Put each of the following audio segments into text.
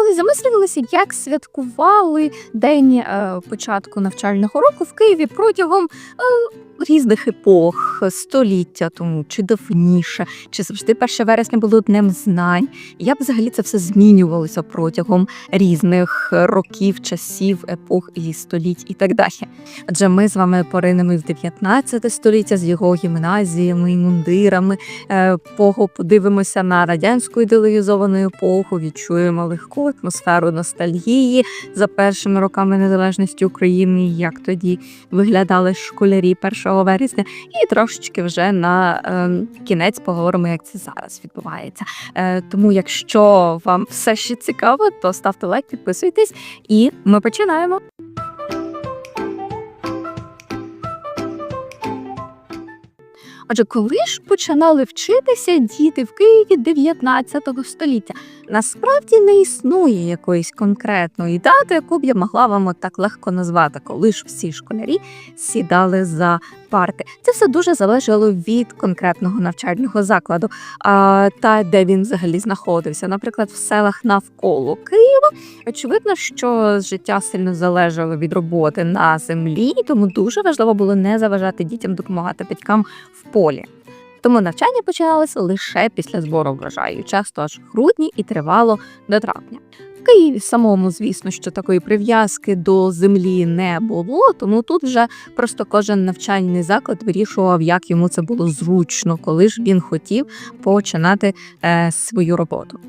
коли замислювалися, як святкували день е, початку навчального року в Києві протягом е, різних епох, століття тому чи давніше, чи завжди 1 вересня було днем знань. Як взагалі це все змінювалося протягом різних років, часів, епох і століть і так далі. Адже ми з вами поринемо в 19 століття з його гімназіями і мундирами. Е, Пого подивимося на радянську ідеалізовану епоху, відчуємо легку атмосферу ностальгії за першими роками незалежності України, як тоді виглядали школярі 1 вересня, і трошечки вже на е, кінець поговоримо, як це зараз відбувається. Е, тому, якщо вам все ще цікаво, то ставте лайк, підписуйтесь, і ми починаємо. Отже, коли ж починали вчитися діти в Києві 19 століття? Насправді не існує якоїсь конкретної дати, яку б я могла вам так легко назвати, коли ж всі школярі сідали за парти. Це все дуже залежало від конкретного навчального закладу, та де він взагалі знаходився. Наприклад, в селах навколо Києва. Очевидно, що життя сильно залежало від роботи на землі, тому дуже важливо було не заважати дітям допомагати батькам в полі. Тому навчання починалося лише після збору врожаю, часто аж в грудні і тривало до травня. Києві самому, звісно, що такої прив'язки до землі не було, тому тут вже просто кожен навчальний заклад вирішував, як йому це було зручно, коли ж він хотів починати е, свою роботу.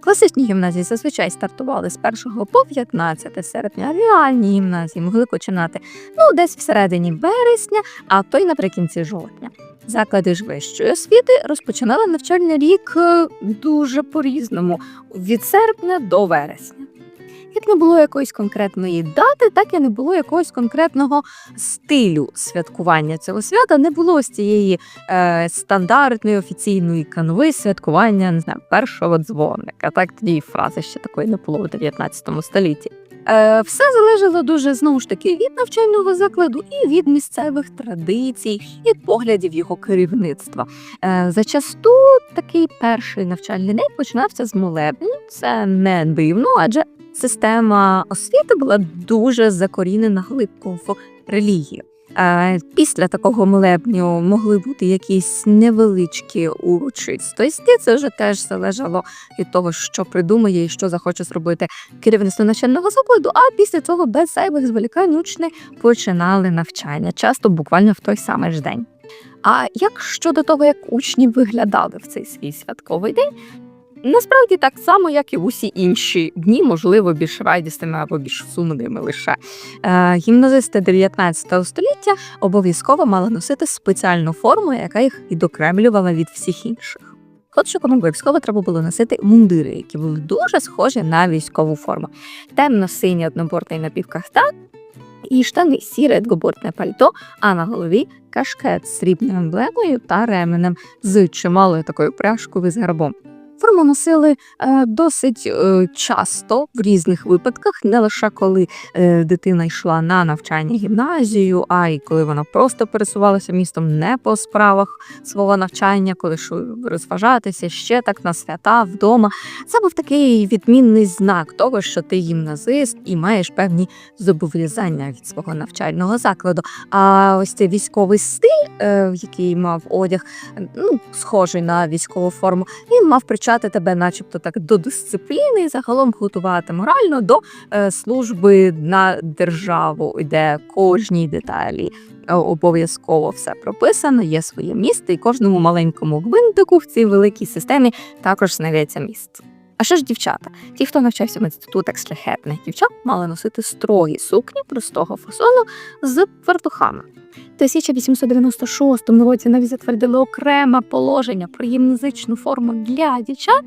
Класичні гімназії зазвичай стартували з 1 по 15 серпня. Реальні гімназії могли починати ну десь всередині вересня, а то й наприкінці жовтня. Заклади ж вищої освіти розпочинали навчальний рік е, дуже по-різному від серпня до вересня. Як не було якоїсь конкретної дати, так і не було якогось конкретного стилю святкування цього свята. Не було ось цієї е, стандартної офіційної канви святкування не знаю, першого дзвоника. Так тоді фрази ще такої не було в 19 столітті. Е, все залежало дуже знову ж таки від навчального закладу і від місцевих традицій, від поглядів його керівництва. Е, зачасту такий перший навчальний день починався з молебню. Це не дивно, адже система освіти була дуже закорінена глибко в релігію. Е, Після такого молебню могли бути якісь невеличкі урочистості. Це вже теж залежало від того, що придумає і що захоче зробити керівництво навчального закладу. А після цього без зайвих зволікань учні починали навчання, часто буквально в той самий ж день. А як щодо того, як учні виглядали в цей свій святковий день? Насправді так само, як і усі інші дні, можливо, більш радісними або більш сумними лише. Е, гімназисти 19 століття обов'язково мали носити спеціальну форму, яка їх відокремлювала від всіх інших. Хлопчикам обов'язково треба було носити мундири, які були дуже схожі на військову форму. Темно-синій однобортний напівкафтан і штани сіре двобортне пальто, а на голові кашкет з срібною емблемою та ременем з чималою такою пряжкою з гербом. Форму носили е, досить е, часто в різних випадках, не лише коли е, дитина йшла на навчання гімназію, а й коли вона просто пересувалася містом не по справах свого навчання, коли розважатися ще так на свята вдома. Це був такий відмінний знак того, що ти гімназист і маєш певні зобов'язання від свого навчального закладу. А ось цей військовий стиль, який мав одяг, ну схожий на військову форму, він мав причати тебе, начебто, так до дисципліни і загалом готувати морально до е, служби на державу, де кожній деталі е, обов'язково все прописано, є своє місце, і кожному маленькому гвинтику в цій великій системі також знайдеться місце. А що ж дівчата? Ті, хто навчався в інститутах шляхетних дівчат, мали носити строгі сукні простого фасону з фартухами. В 1896 році навіть затвердили окреме положення про гімназичну форму для дівчат,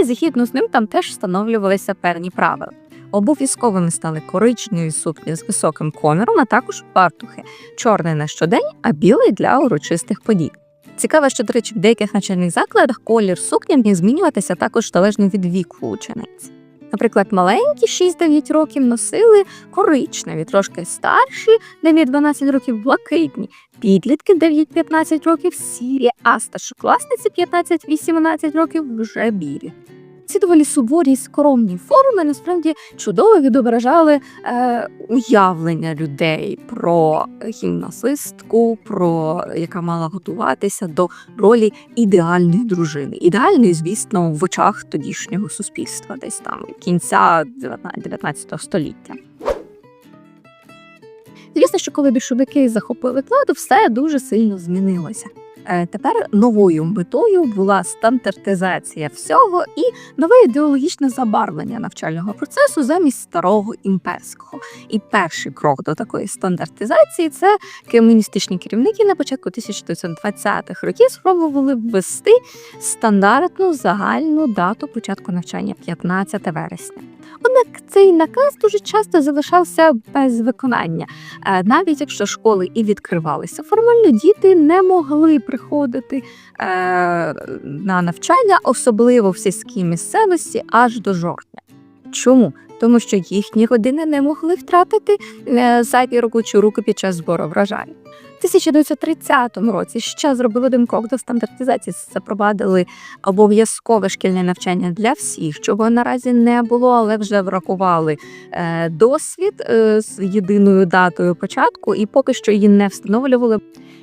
і згідно з ним там теж встановлювалися певні правила. Обов'язковими стали коричневі сукні з високим коміром, а також фартухи, чорний на щодень, а білий для урочистих подій. Цікаво, що, до речі, в деяких навчальних закладах колір сукні міг змінюватися також залежно від віку учениць. Наприклад, маленькі 6-9 років носили коричневі, трошки старші, 9-12 років блакитні, підлітки 9-15 років сірі, а старшокласниці 15-18 років вже білі. Ці доволі суворі і скромні форми насправді чудово відображали е, уявлення людей про гімнасистку, про яка мала готуватися до ролі ідеальної дружини. Ідеальної, звісно, в очах тодішнього суспільства, десь там кінця 19 століття. Звісно, що коли більшовики захопили владу, все дуже сильно змінилося. Е, Тепер новою метою була стандартизація всього і нове ідеологічне забарвлення навчального процесу замість старого імперського. І перший крок до такої стандартизації це комуністичні керівники на початку 1920-х років спробували ввести стандартну загальну дату початку навчання 15 вересня. Однак цей наказ дуже часто залишався без виконання. Е, Навіть якщо школи і відкривалися формально, діти не могли приходити е, на навчання, особливо в сільській місцевості, аж до жовтня. Чому? Тому що їхні години не могли втратити е, зайві робочі руки під час збору врожаю. В 1930 році ще зробили один крок до стандартизації, запровадили обов'язкове шкільне навчання для всіх, чого наразі не було, але вже врахували е, досвід е, з єдиною датою початку, і поки що її не встановлювали.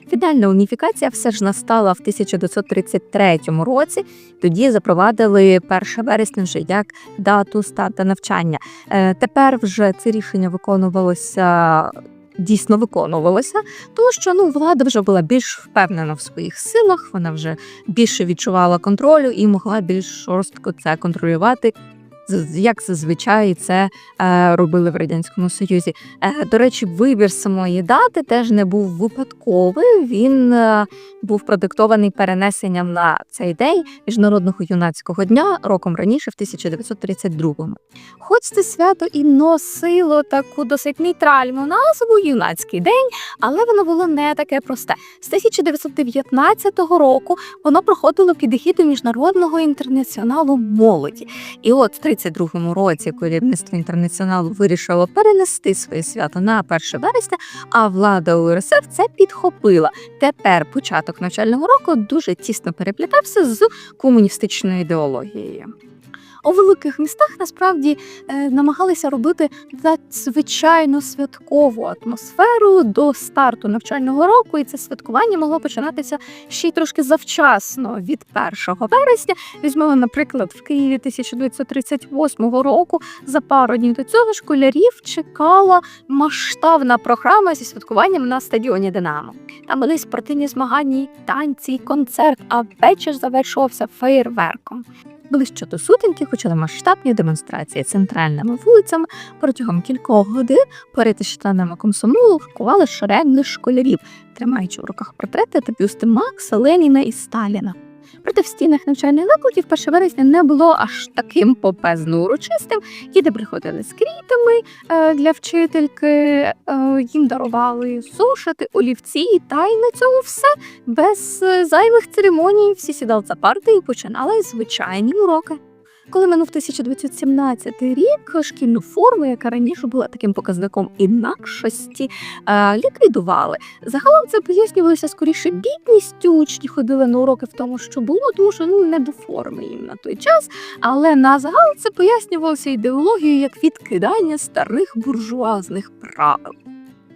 Фінальна уніфікація все ж настала в 1933 році. Тоді запровадили 1 вересня вже як дату старту навчання. Е, Тепер вже це рішення виконувалося. Дійсно виконувалося, тому що ну влада вже була більш впевнена в своїх силах, вона вже більше відчувала контролю і могла більш жорстко це контролювати, як зазвичай це е, робили в радянському союзі. Е, до речі, вибір самої дати теж не був випадковий. Він е, був продиктований перенесенням на цей день міжнародного юнацького дня роком раніше, в 1932-му. Хоч це свято і носило таку досить нейтральну назву юнацький день, але воно було не таке просте. З 1919 року воно проходило під егідою міжнародного інтернаціоналу молоді. І от в 32-му році керівництво інтернаціоналу вирішило перенести своє свято на 1 вересня, а влада УРСР це підхопила. Тепер початок навчального року дуже тісно переплітався з комуністичною ідеологією. У великих містах насправді е, намагалися робити надзвичайно святкову атмосферу до старту навчального року, і це святкування могло починатися ще й трошки завчасно від 1 вересня. Візьмемо, наприклад, в Києві 1938 року за пару днів до цього школярів чекала масштабна програма зі святкуванням на стадіоні Динамо. Там були спортивні змагання, танці, концерт, а вечір завершувався феєрверком. Ближче до сутінки почали масштабні демонстрації центральними вулицями. Протягом кількох годин перед членами комсомолу ховали шеренги школярів, тримаючи в руках портрети та бюсти Макса, Леніна і Сталіна. Проте в стінах навчальних закладів 1 вересня не було аж таким попезно урочистим. Діти приходили з квітами е, для вчительки, е, їм дарували сушити, олівці, та й на цьому все без е, зайвих церемоній. Всі сідали за парти і починали звичайні уроки. Коли минув 1917 рік, шкільну форму, яка раніше була таким показником інакшості, е, ліквідували. Загалом це пояснювалося скоріше бідністю. Учні ходили на уроки в тому, що було, тому що ну не до форми їм на той час. Але на загал це пояснювалося ідеологією як відкидання старих буржуазних правил.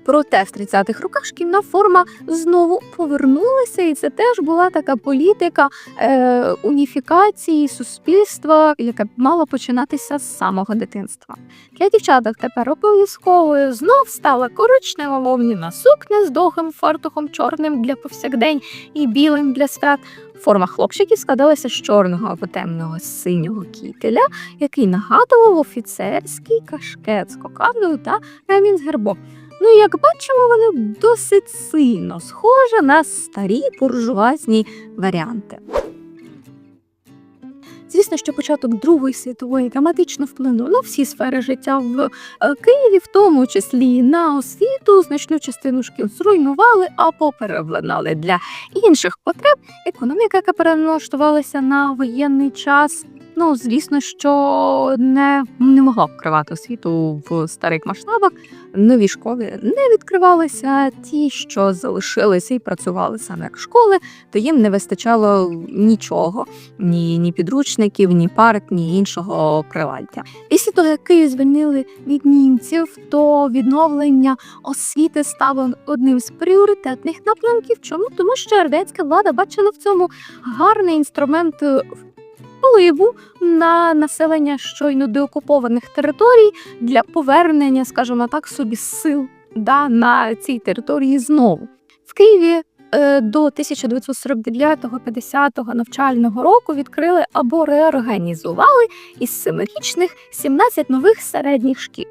Проте в 30-х роках шкільна форма знову повернулася, і це теж була така політика е, уніфікації суспільства, яка мала починатися з самого дитинства. Для дівчаток тепер обов'язковою знов стала коричнева вовняна сукня з довгим фартухом чорним для повсякдень і білим для свят. Форма хлопчиків складалася з чорного або темного синього кітеля, який нагадував офіцерський кашкет з кокардою та ремінь з гербом. Ну, як бачимо, вони досить сильно схожі на старі буржуазні варіанти. Звісно, що початок Другої світової драматично вплинув на всі сфери життя в е, Києві, в тому числі на освіту. Значну частину шкіл зруйнували або переобладнали для інших потреб. Економіка, яка переналаштувалася на воєнний час, ну звісно, що не, не могла вкривати освіту в старих масштабах. Нові школи не відкривалися. Ті, що залишилися і працювали саме як школи, то їм не вистачало нічого, ні, ні підручників, ні парк, ні іншого приладдя. Після того, як Київ звільнили від німців, то відновлення освіти стало одним з пріоритетних напрямків. Чому? Тому що радянська влада бачила в цьому гарний інструмент впливу на населення щойно деокупованих територій для повернення, скажімо так, собі сил да, на цій території знову. В Києві е, до 1949-50 навчального року відкрили або реорганізували із семирічних 17 нових середніх шкіл.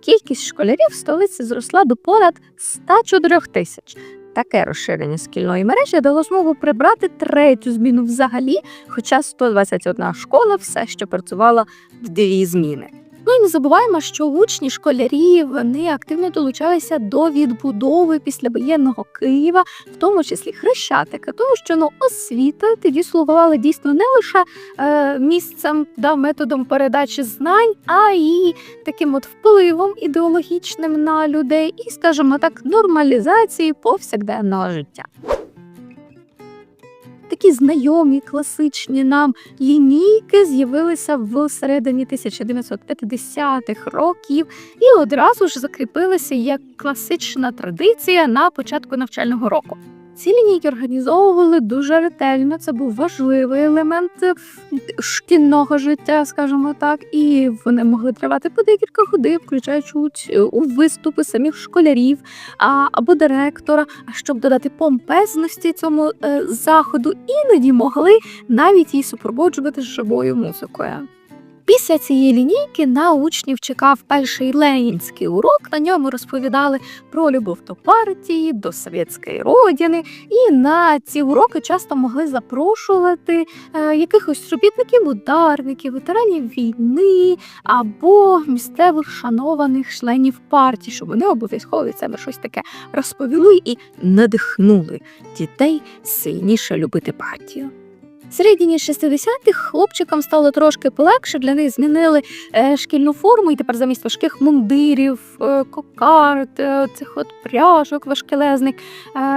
Кількість школярів в столиці зросла до понад 104 тисяч. Таке розширення шкільної мережі дало змогу прибрати третю зміну взагалі, хоча 121 школа все ще працювала в дві зміни. Ну і не забуваємо, що учні, школярі вони активно долучалися до відбудови післявоєнного Києва, в тому числі Хрещатика, тому що ну освіта тоді слугувала дійсно не лише е, місцем да, методом передачі знань, а й таким от впливом ідеологічним на людей, і, скажімо так, нормалізації повсякденного життя. Такі знайомі класичні нам лінійки з'явилися в середині 1950-х років і одразу ж закріпилися як класична традиція на початку навчального року. Ці лінійки організовували дуже ретельно. Це був важливий елемент е, шкільного життя, скажімо так, і вони могли тривати по декілька годин, включаючи у виступи самих школярів або директора. А щоб додати помпезності цьому е, заходу, іноді могли навіть її супроводжувати живою музикою. Після цієї лінійки на учнів чекав перший ленінський урок. На ньому розповідали про любов до партії, до совєтської родини. І на ці уроки часто могли запрошувати е, якихось робітників, ударників, ветеранів війни або місцевих шанованих членів партії, щоб вони обов'язково від себе щось таке розповіли і надихнули дітей сильніше любити партію. Середині 60-х хлопчикам стало трошки полегше. Для них змінили е, шкільну форму, і тепер замість важких мундирів, е, кокард, е, цих от пряжок важкелезних,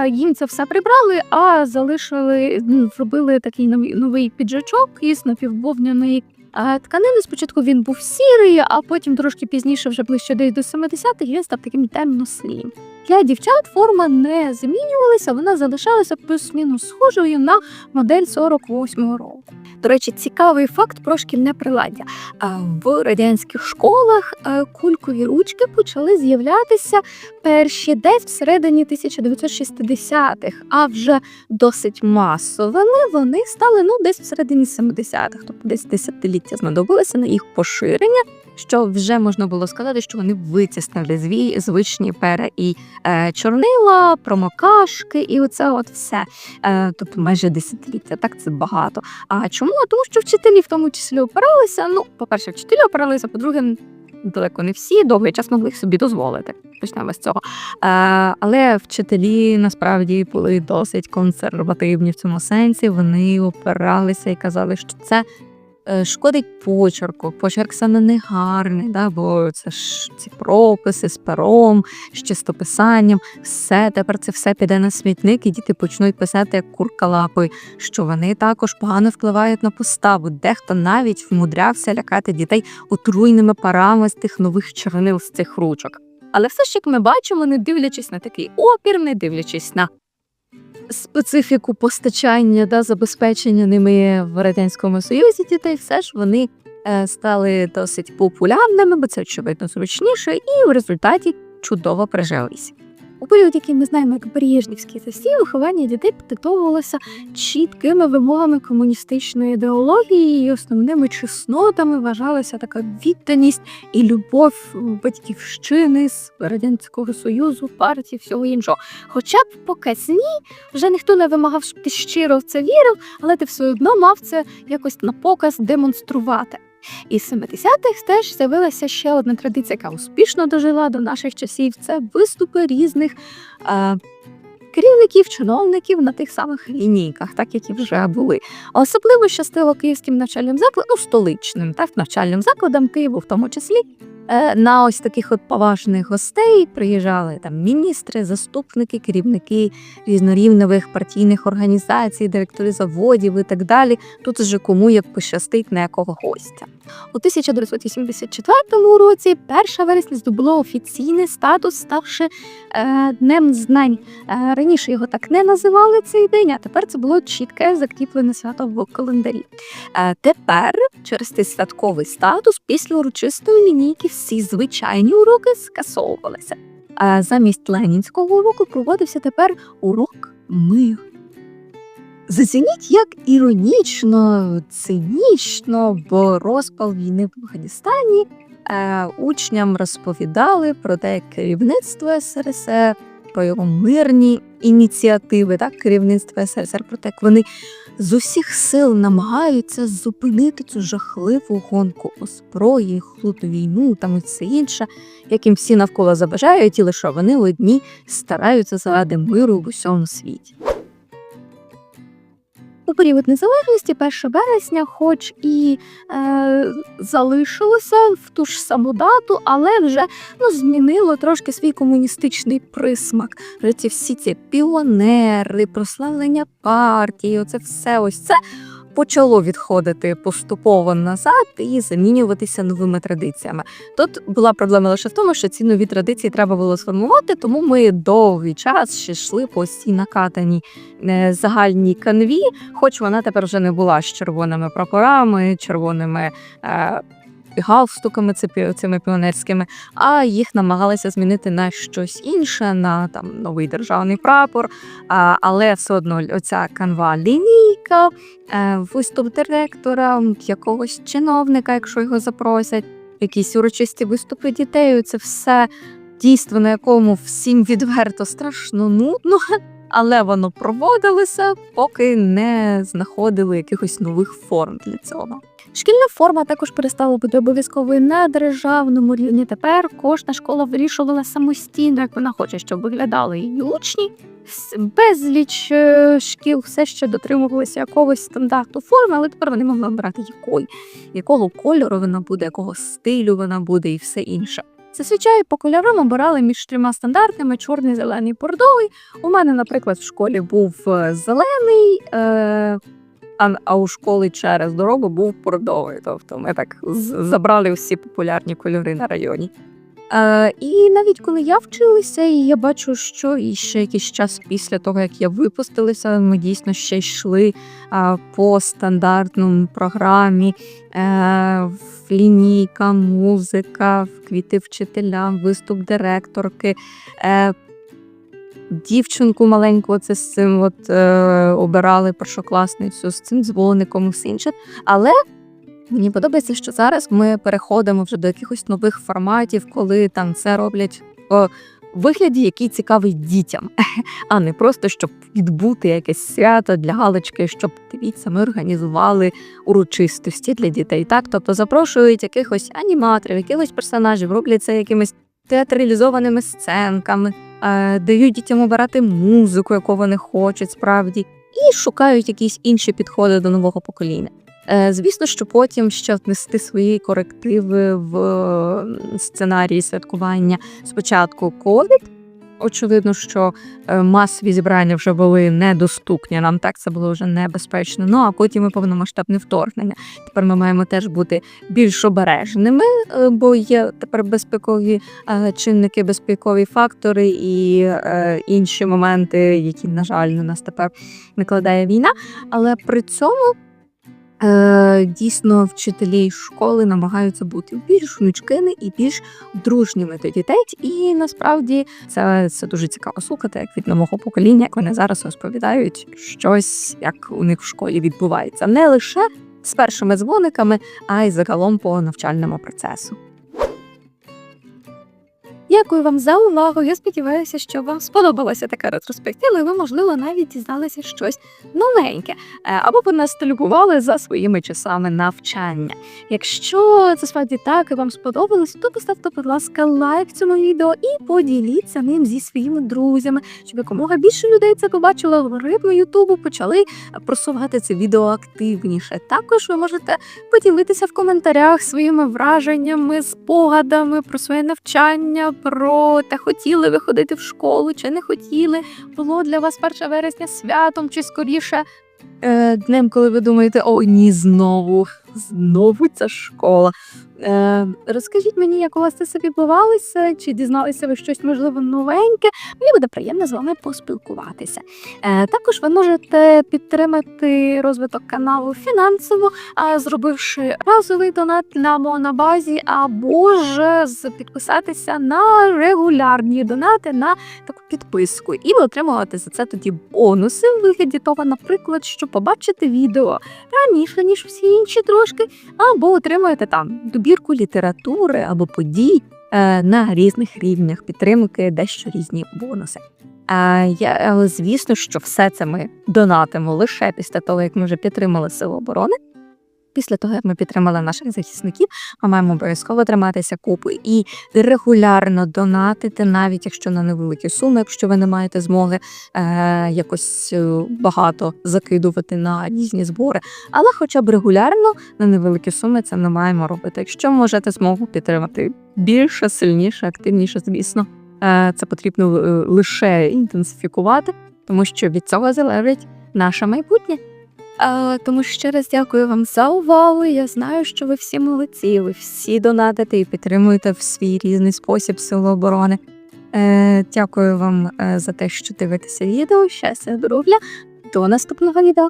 їм це все прибрали, а залишили, зробили такий новий, піджачок із напіввовняної е, тканини. Спочатку він був сірий, а потім трошки пізніше, вже ближче десь до 70-х, він став таким темно-синім. Для дівчат форма не змінювалася, вона залишалася плюс-мінус схожою на модель 48-го року. До речі, цікавий факт про шкільне приладдя. В радянських школах кулькові ручки почали з'являтися перші десь всередині 1960-х, а вже досить масовими вони стали ну десь всередині 70-х, тобто десь десятиліття знадобилося на їх поширення. Що вже можна було сказати, що вони витіснили зві звичні пера і е, чорнила, промокашки, і оце от все. Е, тобто майже десятиліття. Так це багато. А чому? Тому що вчителі в тому числі опиралися. Ну, по-перше, вчителі опиралися, по-друге, далеко не всі довгий час могли собі дозволити. Почнемо з цього. Е, але вчителі насправді були досить консервативні в цьому сенсі. Вони опиралися і казали, що це. Е, Шкодить почерку, почерк саме не гарний, да, бо це ж ці прописи з пером, з чистописанням, все тепер це все піде на смітник, і діти почнуть писати як курка лапою, що вони також погано впливають на поставу. Дехто навіть вмудрявся лякати дітей отруйними парами з тих нових чорнил з цих ручок. Але все ж як ми бачимо, не дивлячись на такий опір, не дивлячись на специфіку постачання та забезпечення ними в радянському союзі дітей, все ж вони е, стали досить популярними, бо це очевидно зручніше, і в результаті чудово прижилися. У період, який ми знаємо як Брежнівський засів, виховання дітей підтиктовувалося чіткими вимогами комуністичної ідеології, і основними чеснотами вважалася така відданість і любов батьківщини з радянського союзу, партії, всього іншого. Хоча б по казні вже ніхто не вимагав, щоб ти щиро в це вірив, але ти все одно мав це якось на показ демонструвати. І з 70-х теж з'явилася ще одна традиція, яка успішно дожила до наших часів. Це виступи різних е, керівників, чиновників на тих самих лінійках, так які вже були. Особливо щастило київським навчальним закладам, ну, столичним, так, навчальним закладам Києву, в тому числі. Е, На ось таких от поважних гостей приїжджали там міністри, заступники, керівники різнорівневих партійних організацій, директори заводів і так далі. Тут вже кому як пощастить на якого гостя. У 1984 році 1 вересня здобуло офіційний статус, ставши е, днем знань. Е, раніше його так не називали цей день, а тепер це було чітке закріплене свято в календарі. Е, тепер через цей святковий статус після урочистої лінійки всі звичайні уроки скасовувалися. А замість ленінського уроку проводився тепер урок миру. Зацініть, як іронічно, цинічно, бо розпал війни в Афганістані е, учням розповідали про те, керівництво СРСР, про його мирні ініціативи, так, керівництва СРСР, про те, як вони з усіх сил намагаються зупинити цю жахливу гонку озброї, хлуту війну там і все інше, яким всі навколо забажають, і лише вони одні стараються заради миру в усьому світі. У період незалежності 1 вересня, хоч і е, залишилося в ту ж саму дату, але вже ну, змінило трошки свій комуністичний присмак. Ці всі ці піонери, прославлення партії, оце все ось це почало відходити поступово назад і замінюватися новими традиціями. Тут була проблема лише в тому, що ці нові традиції треба було сформувати, тому ми довгий час ще йшли по цій накатаній е, загальній канві, хоч вона тепер вже не була з червоними прапорами, червоними. Галстуками цими піонерськими, а їх намагалися змінити на щось інше, на там новий державний прапор. А, але все одно оця канва лінійка, е, виступ директора, якогось чиновника, якщо його запросять, якісь урочисті виступи дітей. Це все дійство, на якому всім відверто страшно нудно. Але воно проводилося, поки не знаходили якихось нових форм для цього. Шкільна форма також перестала бути обов'язковою на державному рівні. Тепер кожна школа вирішувала самостійно, як вона хоче, щоб виглядали її учні. Безліч е, шкіл все ще дотримувалися якогось стандарту форми, але тепер вони могли обрати якої, якого кольору вона буде, якого стилю вона буде і все інше. Зазвичай по кольорам обирали між трьома стандартними: чорний, зелений, бордовий. У мене, наприклад, в школі був е, зелений, е, а, у школи через дорогу був бордовий. Тобто ми так забрали всі популярні кольори на районі. Е, і навіть коли я вчилася, і я бачу, що і ще якийсь час після того, як я випустилася, ми дійсно ще йшли а, по стандартному програмі. Е, лінійка, музика, квіти вчителям, виступ директорки. Е, Дівчинку маленьку це з цим от, е, обирали першокласницю з цим дзвоником все інше. Але мені подобається, що зараз ми переходимо вже до якихось нових форматів, коли там це роблять в вигляді, який цікавий дітям, а не просто щоб відбути якесь свято для галочки, щоб дивіться, ми організували урочистості для дітей. Так, тобто запрошують якихось аніматорів, якихось персонажів, роблять це якимись театралізованими сценками, е, дають дітям обирати музику, яку вони хочуть справді, і шукають якісь інші підходи до нового покоління. Е, Звісно, що потім ще внести свої корективи в е, сценарії святкування спочатку ковід. Очевидно, що е, масові зібрання вже були недоступні. Нам так це було вже небезпечно. Ну а потім і повномасштабне вторгнення. Тепер ми маємо теж бути більш обережними, бо є тепер безпекові чинники, безпекові фактори і інші моменти, які, на жаль, на нас тепер накладає війна. Але при цьому Е, дійсно, вчителі школи намагаються бути більш гнучкими і більш дружніми до дітей. І насправді це, це дуже цікаво слухати, як від нового покоління, як вони зараз розповідають щось, як у них в школі відбувається, не лише з першими дзвониками, а й загалом по навчальному процесу. Дякую вам за увагу. Я сподіваюся, що вам сподобалася така ретроспектива, і ви, можливо, навіть дізналися щось новеньке е, або поностальгували за своїми часами навчання. Якщо це справді так і вам сподобалось, то поставте, будь ласка, лайк цьому відео і поділіться ним зі своїми друзями, щоб якомога більше людей це побачило. Алгоритми Ютубу почали просувати це відео активніше. Також ви можете поділитися в коментарях своїми враженнями, спогадами про своє навчання, про те, хотіли ви ходити в школу чи не хотіли. Було для вас 1 вересня святом, чи скоріше е, днем, коли ви думаєте, о, ні, знову, знову ця школа. Е, розкажіть мені, як у вас це собі бувалося, чи дізналися ви щось можливо новеньке. Мені буде приємно з вами поспілкуватися. Е, також ви можете підтримати розвиток каналу фінансово, а, зробивши разовий донат на монобазі, або ж підписатися на регулярні донати на таку підписку, і ви отримувати за це тоді бонуси в вигляді того, наприклад, що побачите відео раніше, ніж всі інші трошки, або отримуєте там добірку літератури або подій е, на різних рівнях підтримки, дещо різні бонуси. А я, але звісно, що все це ми донатимо лише після того, як ми вже підтримали сили оборони. Після того, як ми підтримали наших захисників, ми маємо обов'язково триматися купи і регулярно донатити, навіть якщо на невеликі суми, якщо ви не маєте змоги е, якось е, багато закидувати на різні збори. Але хоча б регулярно на невеликі суми це ми маємо робити. Якщо можете змогу підтримати більше, сильніше, активніше, звісно, е, це потрібно е, лише інтенсифікувати, тому що від цього залежить наше майбутнє. Тому ще раз дякую вам за увагу. Я знаю, що ви всі молодці, ви всі донатите і підтримуєте в свій різний спосіб сили оборони. Е, дякую вам е, за те, що дивитеся відео. Щастя, здоров'я. До наступного відео.